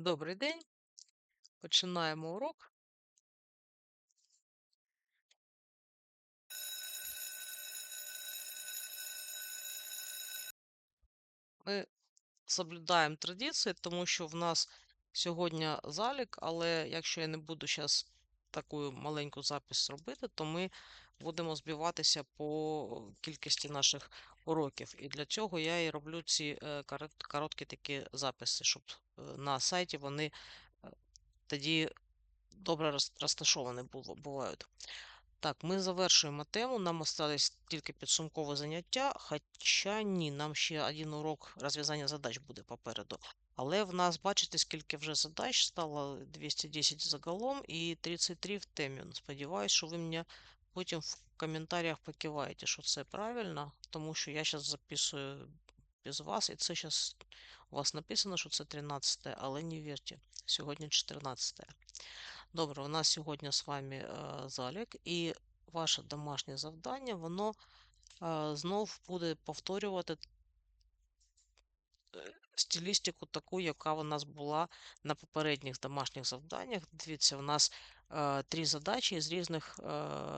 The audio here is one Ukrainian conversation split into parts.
Добрий день. Починаємо урок. Ми соблюдаємо традиції, тому що в нас сьогодні залік, але якщо я не буду зараз таку маленьку запис робити, то ми будемо збиватися по кількості наших уроків. І для цього я і роблю ці е, короткі такі записи, щоб е, на сайті вони е, тоді добре розташовані бувають. Так, ми завершуємо тему. Нам остались тільки підсумкове заняття, хоча ні, нам ще один урок розв'язання задач буде попереду. Але в нас, бачите, скільки вже задач стало 210 загалом і 33 в темі. Сподіваюсь, що ви мені потім в коментарях покиваєте, що це правильно, тому що я зараз записую без вас, і це зараз у вас написано, що це 13, але не вірте, сьогодні 14. Добре, у нас сьогодні з вами е, залік, і ваше домашнє завдання, воно е, знов буде повторювати е, стилістику таку, яка у нас була на попередніх домашніх завданнях. Дивіться, у нас е, три задачі з різних е,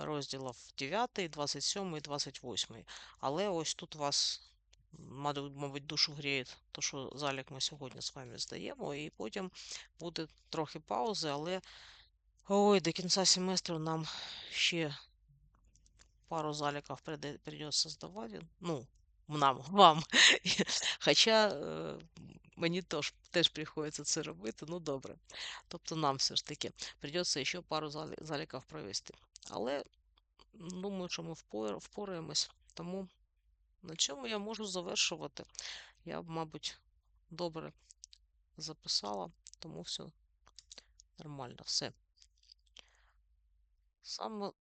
розділів: 9, 27 і 28. Але ось тут вас, мабуть, мабуть, душу гріє, то, що залік ми сьогодні з вами здаємо, і потім буде трохи паузи, але. Ой, до кінця семестру нам ще пару заліків придется здавати. Ну, нам, вам. Хоча е, мені теж, теж приходиться це робити, ну добре. Тобто нам все ж таки придеться ще пару заліків провести. Але думаю, що ми впораємось. Тому на цьому я можу завершувати. Я, мабуть, добре записала, тому все нормально. Все. Саме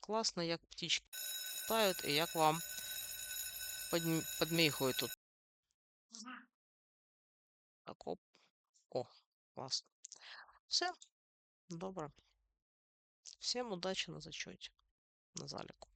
класно, як птички літають і як вам подм- подмігують тут. Так, оп. О, класно. Все, добре. Всім удачі на зачеті, на заліку.